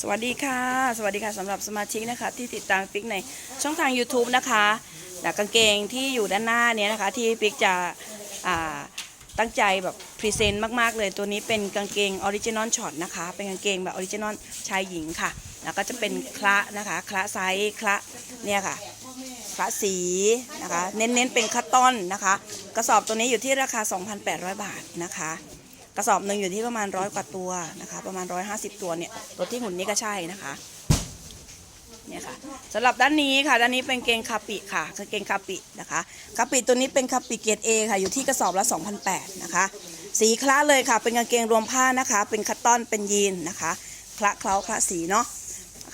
สวัสดีค่ะ สวัสดีค่ะสำหรับสมาชิกนะคะ ที่ติดตามปิกในช่องทาง YouTube นะคะนะกางเกงที่อยู่ด้านหน้าเนี้นะคะ ที่ปิกจะตั้งใจแบบพรีเซนต์มากๆเลยตัวนี้เป็นกางเกงออริจินอลช็อตนะคะ เป็นกางเกงแบบออริจินอลชายหญิงค่ะ แล้วก็จะเป็นคละนะคะคละไซส์คละเนี่ยค่ะคละสีนะคะ เน้นๆเป็นคัตตอนนะคะ กระสอบตัวนี้อยู่ที่ราคา 2,800 บาทนะคะ กระสอบหนึ่งอยู่ที่ประมาณร้อยกว่าตัวนะคะ ประมาณ150ตัวเนี่ยตัวที่หุ่นนี้ก็ใช่นะคะเนี่ยค่ะสำหรับด้านนี้ค่ะด้านนี้เป็นเกงคาปิค่ะกางเกงคาปินะคะคาปิตัวนี้เป็นคาปิเกรดเอค่ะอยู่ที่กระสอบละ2,008นะคะสีคละเลยค่ะ เป็นกางเกงรวมผ้านะคะ เป็นคัตตอนเป็นยีนนะคะคละเคล้าคละสีเนาะ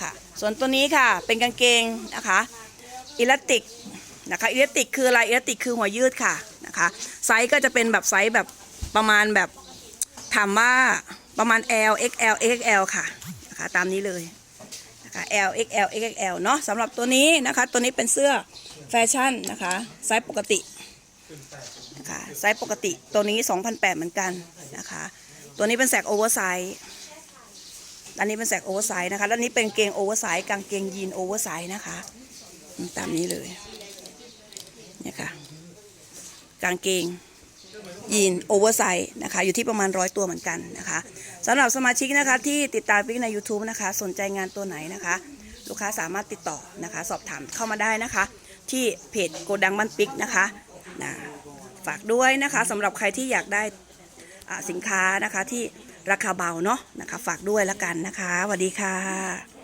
ค่ะส่วนตัวนี้ค่ะเป็นกางเกงนะคะอิเลาติกนะคะอิเลาติกคืออะไรอิเลาติกคือหัวยืดค่ะนะคะไซส์ก็จะเป็นแบบไซส์แบบประมาณแบบ ถามว่าประมาณ L XL XL ค่ะนะคะตามนี้เลยนะคะ L XL XL เนาะสำหรับตัวนี้นะคะ ตัวนี้เป็นเสื้อแฟชั่นนะคะไซส์ปกตินะคะไซส์ปกติตัวนี้2,008เหมือนกันนะคะ ตัวนี้เป็นแสกโอเวอร์ไซส์อันนี้เป็นแสกโอเวอร์ไซส์นะคะแล้วนี้เป็นเกงโอเวอร์ไซส์กางเกงยีนโอเวอร์ไซส์นะคะตามนี้เลยเนี่ยค่ะกางเกง ยีนโอเวอร์ไซส์นะคะอยู่ที่ประมาณร้อยตัวเหมือนกันนะคะสำหรับสมาชิกนะคะที่ติดตามปิ๊กใน YouTube นะคะ สนใจงานตัวไหนนะคะ ลูกค้าสามารถติดต่อนะคะ สอบถามเข้ามาได้นะคะ ที่เพจโกดังบ้านปิกนะคะนะฝากด้วยนะคะสำหรับใครที่อยากได้สินค้านะคะที่ราคาเบาเนาะนะคะ ฝากด้วยละกันนะคะสวัสดีค่ะ